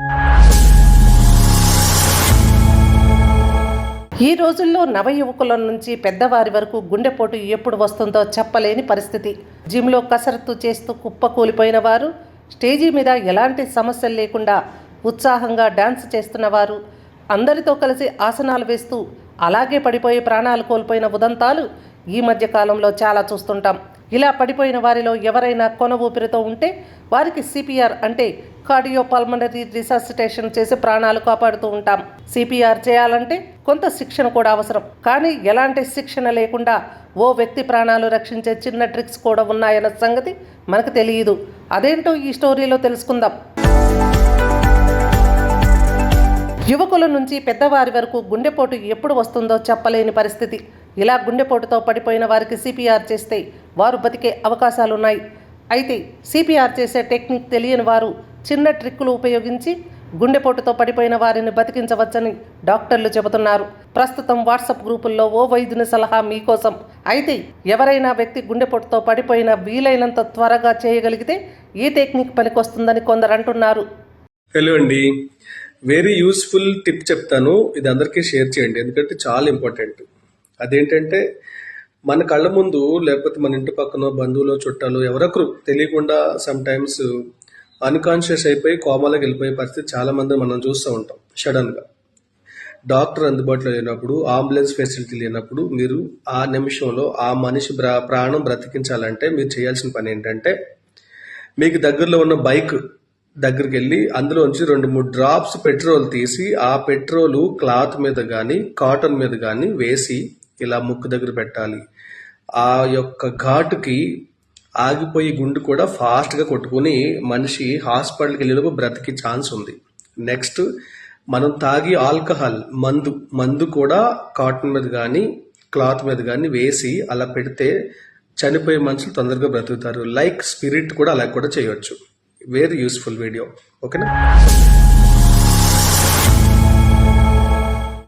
ఈ రోజుల్లో నవ యువకుల నుంచి పెద్దవారి వరకు గుండెపోటు ఎప్పుడు వస్తుందో చెప్పలేని పరిస్థితి. జిమ్లో కసరత్తు చేస్తూ కుప్పకూలిపోయిన వారు స్టేజీ మీద ఎలాంటి సమస్యలు లేకుండా ఉత్సాహంగా డాన్స్ చేస్తున్న వారు అందరితో కలిసి ఆసనాలు వేస్తూ అలాగే పడిపోయి ప్రాణాలు కోల్పోయిన ఉదంతాలు ఈ మధ్య కాలంలో చాలా చూస్తుంటాం. ఇలా పడిపోయిన వారిలో ఎవరైనా కొన ఊపిరితో ఉంటే వారికి సిపిఆర్ అంటే కార్డియోపల్మనరీ రిససిటేషన్ చేసి ప్రాణాలు కాపాడుతూ ఉంటాం. సిపిఆర్ చేయాలంటే కొంత శిక్షణ కూడా అవసరం. కానీ ఎలాంటి శిక్షణ లేకుండా ఓ వ్యక్తి ప్రాణాలు రక్షించే చిన్న ట్రిక్స్ కూడా ఉన్నాయన్న సంగతి మనకు తెలియదు. అదేంటో ఈ స్టోరీలో తెలుసుకుందాం. యువకుల నుంచి పెద్దవారి వరకు గుండెపోటు ఎప్పుడు వస్తుందో చెప్పలేని పరిస్థితి. ఇలా గుండెపోటుతో పడిపోయిన వారికి సిపిఆర్ చేస్తే వారు బతికే అవకాశాలున్నాయి. అయితే సిపిఆర్ చేసే టెక్నిక్ తెలియని వారు చిన్న ట్రిక్కులు ఉపయోగించి గుండెపోటుతో పడిపోయిన వారిని బతికించవచ్చని డాక్టర్లు చెబుతున్నారు. ప్రస్తుతం వాట్సాప్ గ్రూపుల్లో ఓ వైద్యుని సలహా మీకోసం. అయితే ఎవరైనా వ్యక్తి గుండెపోటుతో పడిపోయిన వీలైనంత త్వరగా చేయగలిగితే ఈ టెక్నిక్ పనికొస్తుందని కొందరు అంటున్నారు. హలో అండి. వెరీ యూస్ఫుల్ టిప్ చెప్తాను. ఇది అందరికీ షేర్ చేయండి. ఎందుకంటే చాలా ఇంపార్టెంట్. అదేంటంటే మన కళ్ళ ముందు లేకపోతే మన ఇంటి పక్కన బంధువులు చుట్టాలు ఎవరొకరు తెలియకుండా సమ్ టైమ్స్ అన్కాన్షియస్ అయిపోయి కోమాలకు వెళ్ళిపోయే పరిస్థితి చాలా మంది మనం చూస్తూ ఉంటాం సడన్గా డాక్టర్ అందుబాటులో లేనప్పుడు అంబులెన్స్ ఫెసిలిటీ లేనప్పుడు మీరు ఆ నిమిషంలో ఆ మనిషి బ్రా ప్రాణం బ్రతికించాలంటే మీరు చేయాల్సిన పని ఏంటంటే మీకు దగ్గరలో ఉన్న బైక్ దగ్గరికి వెళ్ళి అందులోంచి రెండు మూడు డ్రాప్స్ పెట్రోల్ తీసి ఆ పెట్రోలు క్లాత్ మీద కానీ కాటన్ మీద కానీ వేసి ఇలా ముక్కు దగ్గర పెట్టాలి. ఆ యొక్క ఘాటుకి ఆగిపోయి గుండు కూడా ఫాస్ట్గా కొట్టుకుని మనిషి హాస్పిటల్కి వెళ్ళేలోపు బ్రతికి ఛాన్స్ ఉంది. నెక్స్ట్ మనం తాగి ఆల్కహాల్ మందు మందు కూడా కాటన్ మీద కానీ క్లాత్ మీద కానీ వేసి అలా పెడితే చనిపోయే మనుషులు తొందరగా బ్రతుకుతారు. లైక్ స్పిరిట్ కూడా అలా కూడా చేయొచ్చు. వెరీ యూస్ఫుల్ వీడియో ఓకేనా